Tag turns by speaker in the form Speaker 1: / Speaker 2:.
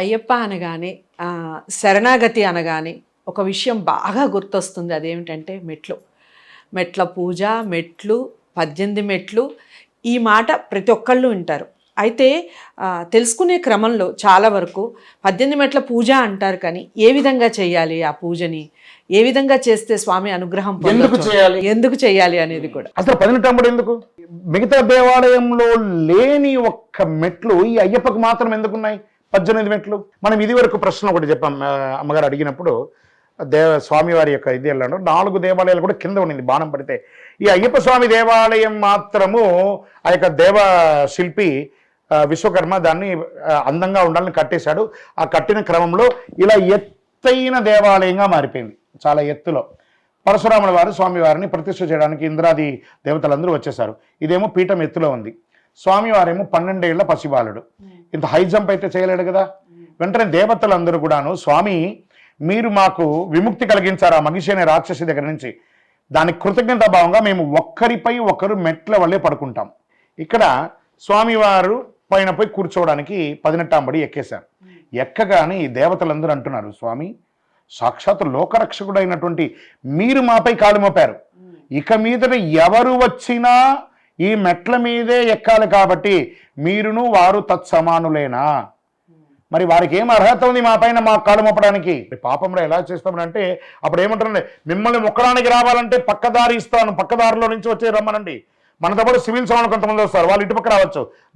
Speaker 1: అయ్యప్ప అనగానే శరణాగతి అనగానే ఒక విషయం బాగా గుర్తొస్తుంది. అదేమిటంటే మెట్లు. మెట్ల పూజ మెట్లు పద్దెనిమిది మెట్లు ఈ మాట ప్రతి ఒక్కళ్ళు వింటారు. అయితే తెలుసుకునే క్రమంలో చాలా వరకు పద్దెనిమిది మెట్ల పూజ అంటారు కానీ ఏ విధంగా చేయాలి ఆ పూజని? ఏ విధంగా చేస్తే స్వామి అనుగ్రహం
Speaker 2: ఎందుకు? చేయాలి?
Speaker 1: ఎందుకు చేయాలి అనేది కూడా.
Speaker 2: అసలు పదినెట్టంబడు ఎందుకు? మిగతా దేవాలయంలో లేని ఒక్క మెట్లు ఈ అయ్యప్పకు మాత్రం ఎందుకున్నాయి? పద్దెనిమిది మెట్లు. మనం ఇది వరకు ప్రశ్న ఒకటి చెప్పాం అమ్మగారు అడిగినప్పుడు దేవ స్వామివారి యొక్క ఇది వెళ్ళాడు నాలుగు దేవాలయాలు కూడా కింద ఉండింది బాణం పడితే. ఈ అయ్యప్ప స్వామి దేవాలయం మాత్రము ఆ యొక్క దేవ శిల్పి విశ్వకర్మ దాన్ని అందంగా ఉండాలని కట్టేశాడు. ఆ కట్టిన క్రమంలో ఇలా ఎత్తైన దేవాలయంగా మారిపోయింది చాలా ఎత్తులో. పరశురాముల వారు స్వామివారిని ప్రతిష్ఠ చేయడానికి ఇంద్రాది దేవతలందరూ వచ్చేసారు ఇదేమో పీఠం ఎత్తులో ఉంది. స్వామివారేమో పన్నెండేళ్ళ పసిబాలుడు. Hmm. ఇంత హై జంప్ అయితే చేయలేడు కదా. వెంటనే దేవతలందరూ కూడాను స్వామి మీరు మాకు విముక్తి కలిగించారు ఆ మనిషి అనే రాక్షసి దగ్గర నుంచి? దానికి కృతజ్ఞత భావంగా మేము ఒక్కరిపై ఒకరు మెట్ల వల్లే పడుకుంటాం. ఇక్కడ స్వామివారు పైన పోయి కూర్చోవడానికి పదినెట్టాంబడి ఎక్కేశారు. ఎక్కగానే ఈ దేవతలందరూ అంటున్నారు స్వామి సాక్షాత్ లోకరక్షకుడైనటువంటి మీరు మాపై కాలు మోపారు. ఇక మీదట ఎవరు వచ్చినా ఈ మెట్ల మీదే ఎక్కాలి కాబట్టి మీరును వారు తత్సమానులేనా? మరి వారికి ఏం అర్హత ఉంది మా పైన మా కాలు మోపడానికి? పాపంలో ఎలా చేస్తామనంటే అప్పుడు ఏమంటారండి మిమ్మల్ని మొక్కడానికి రావాలంటే పక్కదారి ఇస్తాను పక్కదారిలో నుంచి వచ్చే రమ్మనండి. మనతో పాటు సివిల్ సౌండ్ కొంతమంది వస్తారు వాళ్ళు ఇటుపక్క రావచ్చు.